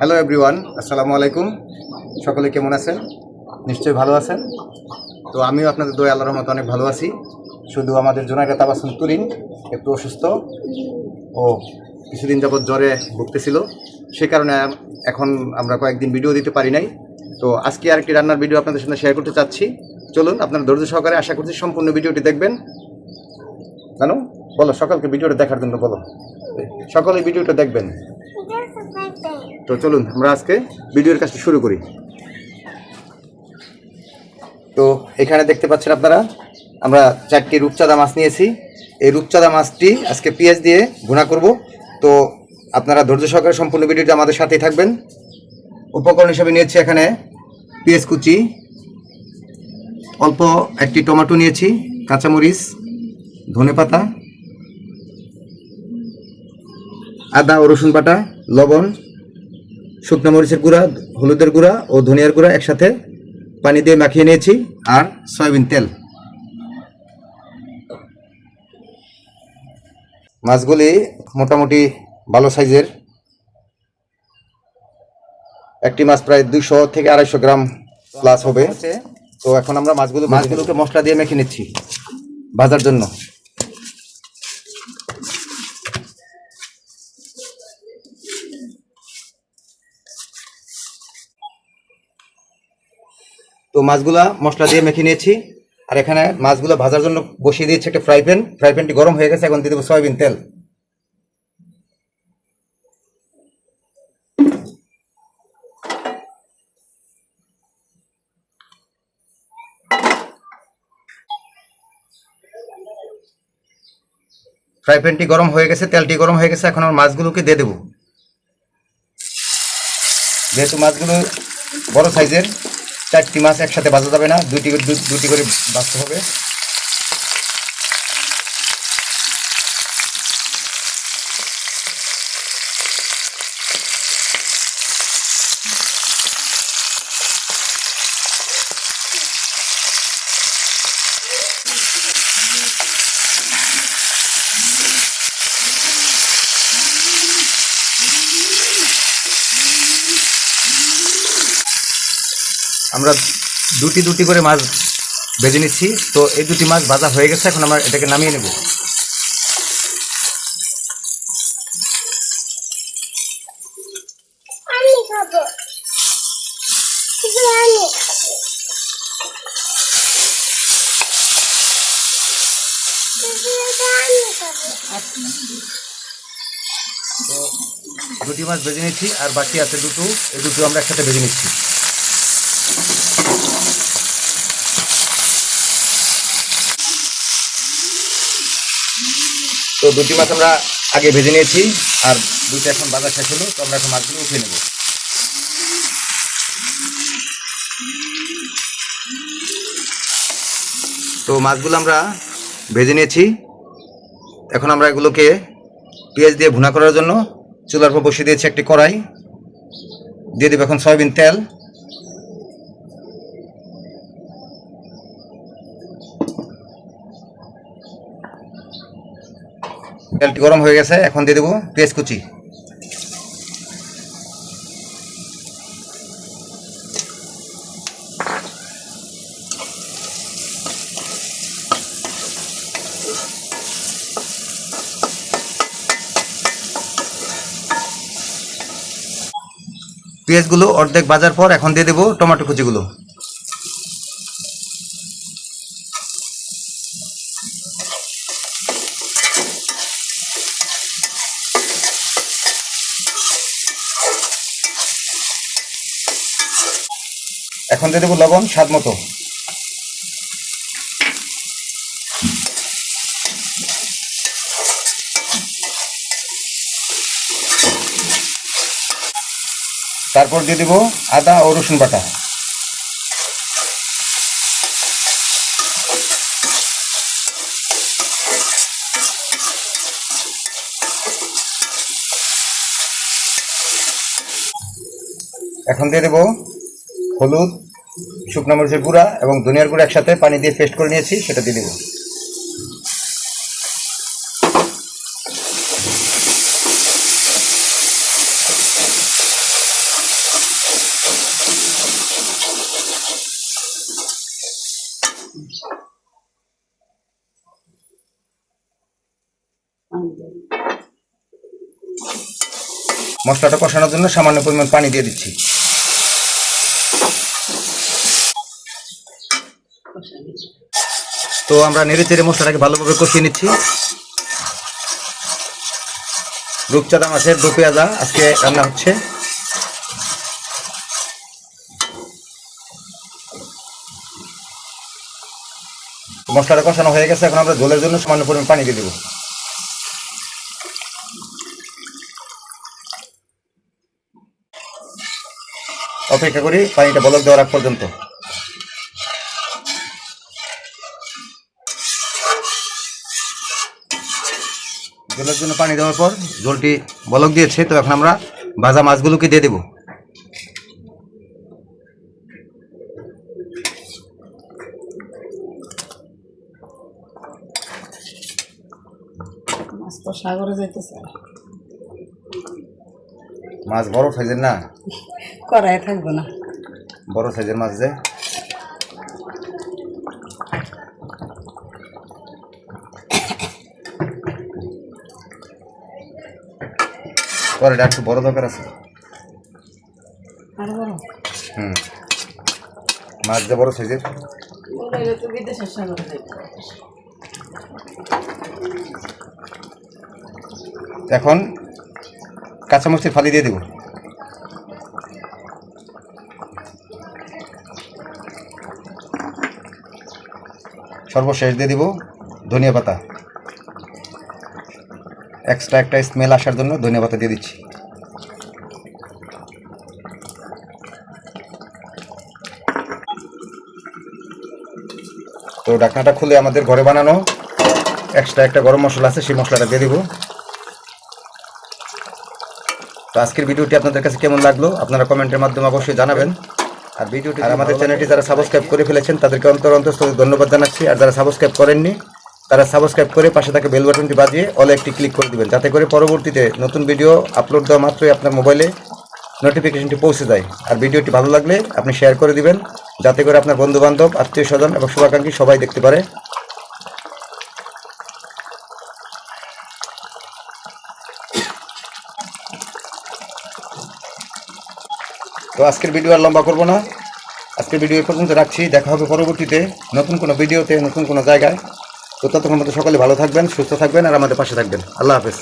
Hello everyone আসসালামু আলাইকুম সকলে কেমন আছেন? নিশ্চয়ই ভালো আছেন? তো আমিও আপনাদের দোয়া আল্লাহর রহমতে অনেক ভালো আছি। শুধু আমাদের জোনাকা তাবাসুম তুরিন একটু অসুস্থ ও কিছুদিন যাবৎ জ্বরে ভুগতেছিল। সে কারণে এখন আমরা কয়েকদিন ভিডিও দিতে পারি নাই। তো আজকে আরেকটি রান্নার ভিডিও আপনাদের সাথে শেয়ার করতে চাচ্ছি। চলুন, আপনারা ধৈর্য সহকারে আশা করছি সম্পূর্ণ ভিডিওটি দেখবেন। জানো? বলো, সকালকে ভিডিওটা দেখার জন্য বলো। সকলে ভিডিওটা দেখবেন। তো চলুন, আমরা আজকে ভিডিওর কাজটি শুরু করি। তো এখানে দেখতে পাচ্ছেন আপনারা, আমরা চারটি রূপচাঁদা মাছ নিয়েছি। এই রূপচাঁদা মাছটি আজকে পেঁয়াজ দিয়ে ভুনা করব। তো আপনারা ধৈর্য সহকারে সম্পূর্ণ ভিডিওটা আমাদের সাথেই থাকবেন। উপকরণ হিসেবে নিয়েছি এখানে পেঁয়াজ কুচি, অল্প একটি টমেটো নিয়েছি, কাঁচামরিচ ধনেপাতা আদা ও রসুন বাটা, লবণ শুকনো মরিচের গুঁড়া হলুদের গুঁড়া ও ধনিয়ার গুঁড়া একসাথে পানি দিয়ে মাখিয়ে নিয়েছি আর সয়াবিন তেল। মাছগুলি মোটামুটি ভালো সাইজের। একটি মাছ প্রায় দুইশো থেকে আড়াইশো গ্রাম প্লাস হবে। তো এখন আমরা মাছগুলো মাছগুলোকে মশলা দিয়ে মেখে নিচ্ছি। ভাজার জন্য। মাছগুলা মশলা দিয়ে মেখে নিয়েছি। আর এখানে মাছগুলো ভাজার জন্য বসিয়ে দিয়েছি একটা ফ্রাই প্যান। ফ্রাই প্যানটি গরম হয়ে গেছে, এখন দিয়ে দেবো সয়াবিন তেল। ফ্রাই প্যানটি গরম হয়ে গেছে, তেলটি গরম হয়ে গেছে, এখন আমার মাছগুলোকে দিয়ে দেবো। যেহেতু মাছগুলো বড় সাইজের চারটি মাছ একসাথে বাজা যাবে না দুটি দুটি করে বাজতে হবে। আমরা দুটি দুটি করে মাছ ভেজে নিচ্ছি। তো এই দুটি মাছ ভাজা হয়ে গেছে এখন আমরা এটাকে নামিয়ে নেব। তো দুটি মাছ ভেজে নিচ্ছি আর বাকি আছে দুটো এই দুটো আমরা একসাথে ভেজে নিচ্ছি। তো দুটি মাছ আমরা আগে ভেজে নিয়েছি, আর দুটো এখন বাজার শেষ হলো, তো আমরা এখন মাছগুলো উঠিয়ে নেব। তো মাছগুলো আমরা ভেজে নিয়েছি। এখন আমরা এগুলোকে পেঁয়াজ দিয়ে ভুনা করার জন্য চুলার উপর বসিয়ে দিয়েছি একটি কড়াই। দিয়ে দেবো এখন সয়াবিন তেল। তেলটি গরম হয়ে গেছে, এখন দিয়ে দেবো পেঁয়াজ কুচি পেঁয়াজগুলো অর্ধেক বাজার পর এখন দিয়ে দেবো টমেটো কুচিগুলো। এখন দিয়ে দেবো লবণ, স্বাদ মতো। তারপর দিয়ে দেবো আদা ও রসুন বাটা। এখন দিয়ে দেবো হলুদ শুকনো মরিচের গুঁড়া এবং ধনিয়ার গুঁড়া একসাথে পানি দিয়ে পেস্ট করে নিয়েছি, সেটা দিয়ে দেব। মশলাটা কষানোর জন্য সামান্য পরিমাণ পানি দিয়ে দিচ্ছি। তো আমরা নেড়ে চেড়ে মশলাটাকে ভালোভাবে কষিয়ে নিচ্ছি। রূপচাঁদা মাছের দো পেঁয়াজা আজকে রান্না হচ্ছে। মশলাটা কষানো হয়ে গেছে, এখন আমরা ঝোলের জন্য সামান্য পরিমাণ পানি দিয়ে দেবো। অপেক্ষা করি পানিটা বলক দেওয়ার পর্যন্ত। ঝোলের জন্য পানি দেওয়ার পর ঝোলটি বলক দিয়েছে তো এখন আমরা ভাজা মাছগুলোকে দিয়ে দেবো। মাছ তো সাগরে যাইতেছে। মাছ বড় সাইজের না? কড়াই থাকব না। বড় সাইজের মাছ যে? কড়াইটা একটু বড় দরকার আছে হুম। মাছ যে বড় সাইজের? এখন কাঁচামরিচের ফালি দিয়ে দেব। সর্বশেষ দিয়ে দিব ধনিয়া পাতা। এক্সট্রা একটা স্মেল আসার জন্য ধনিয়া দিয়ে দিচ্ছি। তো ডাকনাটা খুলে আমাদের ঘরে বানানো। এক্সট্রা একটা গরম মশলা আছে সেই মশলাটা দিয়ে দিব। তো আজকের ভিডিওটি আপনাদের কাছে কেমন লাগল? আপনারা কমেন্টের মাধ্যমে অবশ্যই জানাবেন। আর ভিডিওটি আর আমাদের চ্যানেলটি যারা সাবস্ক্রাইব করে ফেলেছেন তাদেরকে অন্তর অন্তস্থ ধন্যবাদ জানাচ্ছি। আর যারা সাবস্ক্রাইব করেননি তারা সাবস্ক্রাইব করে পাশে থাকা বেল বাটনটি বাজিয়ে অলে একটি ক্লিক করে দিবেন। যাতে করে পরবর্তীতে নতুন ভিডিও আপলোড দেওয়া মাত্রই আপনার মোবাইলে নোটিফিকেশনটি পৌঁছে যায়। আর ভিডিওটি ভালো লাগলে আপনি শেয়ার করে দিবেন, যাতে করে আপনার বন্ধু বান্ধব আত্মীয় স্বজন এবং শুভাকাঙ্ক্ষী সবাই দেখতে পারে। তো আজকের ভিডিও আর লম্বা করব না। আজকের ভিডিও এই পর্যন্ত রাখছি। দেখা হবে পরবর্তীতে নতুন কোনো ভিডিওতে নতুন কোনো জায়গায়। তো ততক্ষণ মতো সকলে ভালো থাকবেন সুস্থ থাকবেন আর আমাদের পাশে থাকবেন। আল্লাহ হাফেজ।